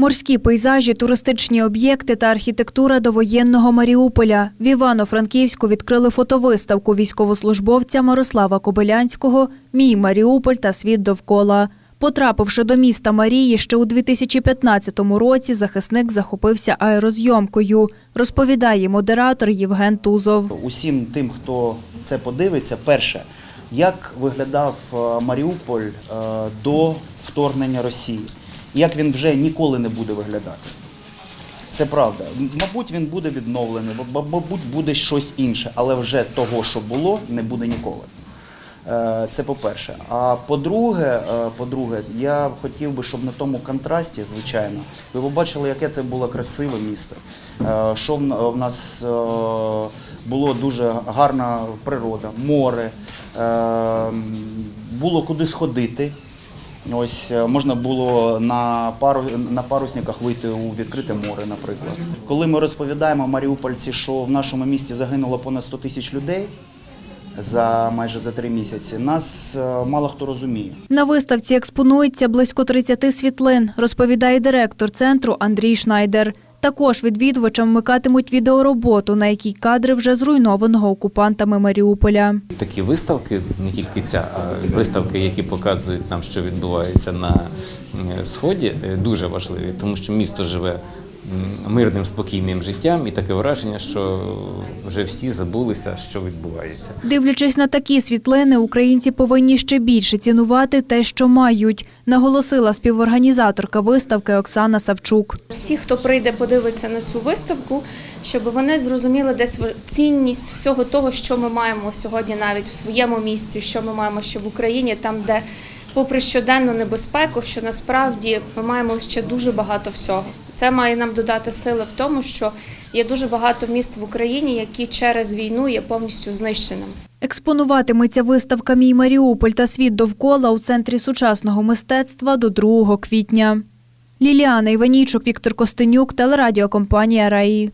Морські пейзажі, туристичні об'єкти та архітектура довоєнного Маріуполя. В Івано-Франківську відкрили фотовиставку військовослужбовця Мирослава Кобилянського Мій Маріуполь та світ довкола. Потрапивши до міста Марії, ще у 2015 році захисник захопився аерозйомкою, розповідає модератор Євген Тузов. Усім тим, хто це подивиться, перше, як виглядав е, Маріуполь е, до вторгнення Росії, як він вже ніколи не буде виглядати. Це правда. Мабуть, він буде відновлений, мабуть, буде щось інше, але вже того, що було, не буде ніколи. Е, Це по-перше. А по-друге, е, по-друге, я хотів би, щоб на тому контрасті, звичайно, ви побачили, яке це було красиве місто. Е, Що в нас було дуже гарна природа, море, було куди сходити. Ось е, можна було на пару на парусниках вийти у відкрите море, наприклад. Коли ми розповідаємо маріупольці, що в нашому місті загинуло понад 100 тисяч людей за майже за три місяці, нас е, мало хто розуміє. На виставці експонується близько 30 світлин, розповідає директор центру Андрій Шнайдер. Також відвідувачам вмикатимуть відеороботу, на якій кадри вже зруйнованого окупантами Маріуполя. Такі виставки, не тільки ця, а виставки, які показують нам, що відбувається на е, сході, е, дуже важливі, тому що місто живе мирним, спокійним життям, і таке враження, що вже всі забулися, що відбувається. Дивлячись на такі світлини, українці повинні ще більше цінувати те, що мають, наголосила співорганізаторка виставки Оксана Савчук. Всі, хто прийде, подивиться на цю виставку, щоб вони зрозуміли десь цінність всього того, що ми маємо сьогодні, навіть в своєму місті, що ми маємо ще в Україні, там, де, попри щоденну небезпеку, що насправді ми маємо ще дуже багато всього. Це має нам додати сили в тому, що є дуже багато міст в Україні, які через війну є повністю знищеними. Експонуватиметься виставка Мій Маріуполь та світ довкола у центрі сучасного мистецтва до 2 квітня. Ліліана Іванійчук, Віктор Костенюк, телерадіокомпанія Раї.